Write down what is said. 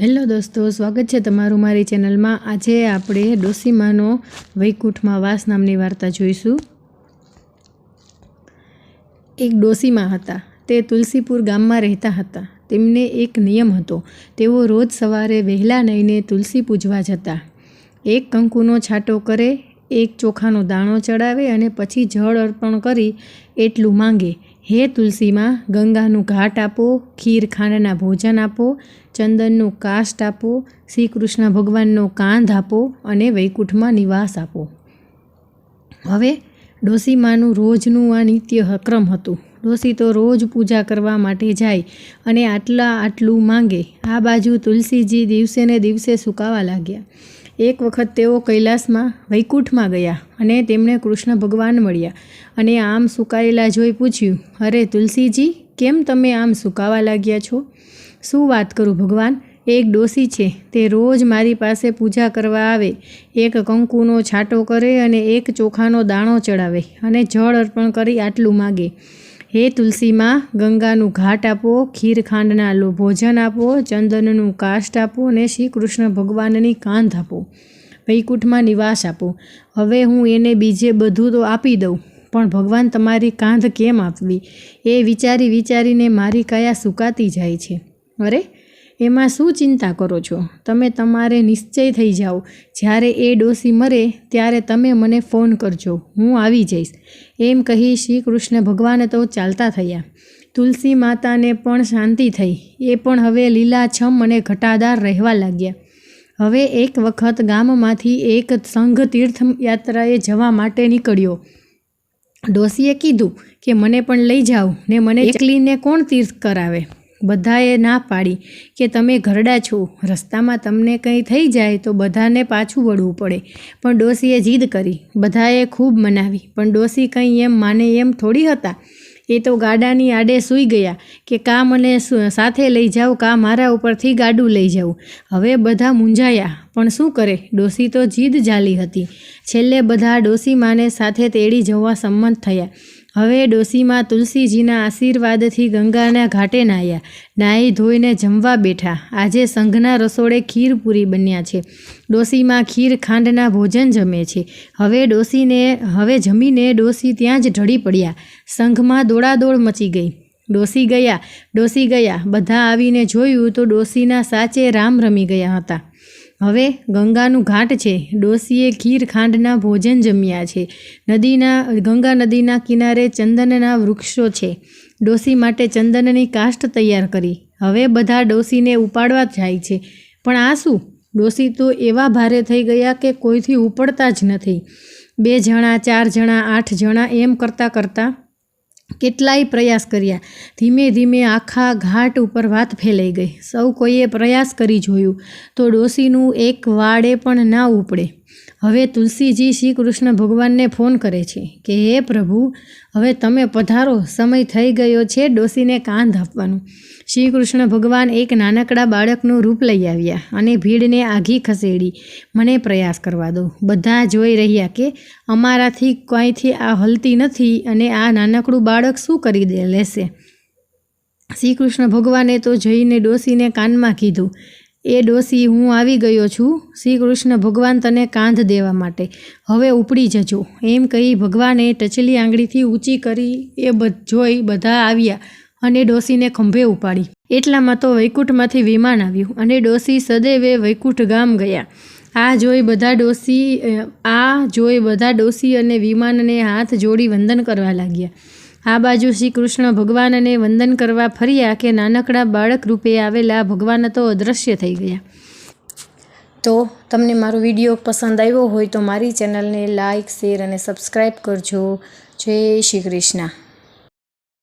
Hello દોસ્તો, સ્વાગત છે તમારું મારી ચેનલમાં. આજે આપણે ડોસીમાનો વૈકુંઠમાં વાસ નામની વાર્તા જોઈશું. એક ડોસીમા હતા. તે તુલસીપુર ગામમાં રહેતા હતા. તેમને એક નિયમ હતો. તેઓ રોજ સવારે વહેલા નહીને તુલસી પૂજવા જતા. એક કંકુનો છાંટો કરે, એક ચોખાનો દાણો ચડાવે અને પછી જળ અર્પણ કરી એટલું માંગે. હે તુલસીમાં, ગંગાનું ઘાટ આપો ખીર ખાંડના ભોજન આપો, ચંદનનું કાષ્ટ આપો શ્રી કૃષ્ણ ભગવાનનો કાંધ આપો અને વૈકુંઠમાં નિવાસ આપો. હવે ડોસીમાનું રોજનું આ નિત્ય ક્રમ હતું. ડોસી તો રોજ પૂજા કરવા માટે જાય અને આટલા આટલું માંગે. આ બાજુ તુલસીજી દિવસે ને દિવસે સુકાવા લાગ્યા. એક વખત તેઓ કૈલાસમાં વૈકુંઠમાં ગયા અને તેમણે કૃષ્ણ ભગવાન મળ્યા અને આમ સુકાયેલા જોઈ પૂછ્યું, અરે તુલસીજી, કેમ તમે આમ સુકાવા લાગ્યા છો? શું વાત કરું ભગવાન? એક ડોસી છે, તે રોજ મારી પાસે પૂજા કરવા આવે, એક કંકુનો છાંટો કરે અને એક ચોખાનો દાણો ચડાવે અને જળ અર્પણ કરી આટલું માગે. હે તુલસીમાં, ગંગાનું ઘાટ આપો ખીર ખાંડના લો ભોજન આપો, ચંદનનું કાષ્ટ આપો અને શ્રી કૃષ્ણ ભગવાનની કાંધ આપો. વૈકુંઠમાં નિવાસ આપો. હવે હું એને બીજે બધું તો આપી દઉં, પણ ભગવાન તમારી કાંધ કેમ આપવી? એ વિચારી વિચારીને મારી કયા સુકાતી જાય છે. અરે એમાં શું ચિંતા કરો છો? તમે તમારે નિશ્ચય થઈ જાઓ. જ્યારે એ ડોસી મરે, ત્યારે તમે મને ફોન કરજો. હું આવી જઈશ. એમ કહી શ્રી કૃષ્ણ ભગવાન તો ચાલતા થયા. તુલસી માતાને પણ શાંતિ થઈ. એ પણ હવે લીલાછમ અને ઘટાદાર રહેવા લાગ્યા. હવે એક વખત ગામમાંથી એક સંઘ તીર્થયાત્રાએ જવા માટે નીકળ્યો. ડોસીએ કીધું કે, મને પણ લઈ જાઓ ને મને એકલીને કોણ તીર્થ કરાવે? બધાએ ના પાડી કે તમે ઘરડા છો, રસ્તામાં તમને કંઈ થઈ જાય તો બધાને પાછું વળવું પડે. પણ ડોસીએ જીદ કરી, બધાએ ખૂબ મનાવી, પણ ડોસી કંઈ એમ માને એમ થોડી હતા. એ તો ગાડાની આડે સૂઈ ગયા કે કા મને સાથે લઈ જાઓ, કા મારા ઉપરથી ગાડું લઈ જાઉં હવે બધા મૂંઝાયા, પણ શું કરે? ડોસી તો જીદ જાલી હતી. છેલ્લે બધા ડોસીમાને સાથે તેડી જવા સંમત થયા. હવે ડોસીમાં તુલસીજીના આશીર્વાદથી ગંગાના ઘાટે નાહ્યા. નાહી ધોઈને જમવા બેઠા. આજે સંઘના રસોડે ખીર પૂરી બન્યા છે. ડોસીમાં ખીર ખાંડના ભોજન જમે છે. હવે ડોસીને હવે જમીને ડોસી ત્યાં જ ઢળી પડ્યા. સંઘમાં દોડાદોડ મચી ગઈ. ડોસી ગયા ડોસી ગયા. બધા આવીને જોયું તો ડોસીના સાચે રામ રમી ગયા હતા. હવે ગંગાનું ઘાટ છે. ડોસીએ ખીર ખાંડના ભોજન જમ્યા છે. નદીના, ગંગા નદીના કિનારે ચંદનના વૃક્ષો છે. ડોસી માટે ચંદનની કાષ્ટ તૈયાર કરી. હવે બધા ડોસીને ઉપાડવા જાય છે. પણ આ શું? ડોસી તો એવા ભારે થઈ ગયા કે કોઈથી ઉપડતા જ નથી. બે જણા, ચાર જણા, આઠ જણા એમ કરતાં કરતાં કેટલાય પ્રયાસ કર્યા. ધીમે ધીમે આખા ઘાટ ઉપર વાત ફેલાઈ ગઈ. સૌ કોઈએ પ્રયાસ કરી જોયું તો ડોસીનું એક વાડે પણ ના ઉપડે. હવે તુલસીજી શ્રી કૃષ્ણ ભગવાનને ફોન કરે છે કે, હે પ્રભુ, હવે તમે પધારો, સમય થઈ ગયો છે ડોસીને કાંધ આપવાનું. શ્રી કૃષ્ણ ભગવાન એક નાનકડા બાળકનું રૂપ લઈ આવ્યા અને ભીડને આઘી ખસેડી, મને પ્રયાસ કરવા દો. બધા જોઈ રહ્યા કે અમારાથી કંઈથી આ હલતી નથી અને આ નાનકડું બાળક શું કરી દે, લેશે. શ્રી કૃષ્ણ ભગવાને તો જઈને ડોસીને કાનમાં કીધું એ ડોસી હું આવી ગયો છું. શ્રી કૃષ્ણ ભગવાન તને કાંધ દેવા માટે. હવે ઉપડી જજો. એમ કહી ભગવાને ટચલી આંગળીથી ઊંચી કરી એ જોઈ બધા આવ્યા અને ડોસીને ખંભે ઉપાડી. એટલામાં તો વૈકુંઠમાંથી વિમાન આવ્યું અને ડોસી સદૈવે વૈકુંઠ ગામ ગયા. આ જોઈ બધા ડોસી આ જોઈ બધા ડોસી અને વિમાનને હાથ જોડી વંદન કરવા લાગ્યા. આ બાજુ શ્રી કૃષ્ણ ભગવાનને વંદન કરવા ફર્યા કે નાનકડા બાળક રૂપે આવેલા ભગવાન તો અદૃશ્ય થઈ ગયા. તો તમને મારો વીડિયો પસંદ આવ્યો હોય તો મારી ચેનલને લાઇક શેર અને સબસ્ક્રાઈબ કરજો. જય શ્રી કૃષ્ણ.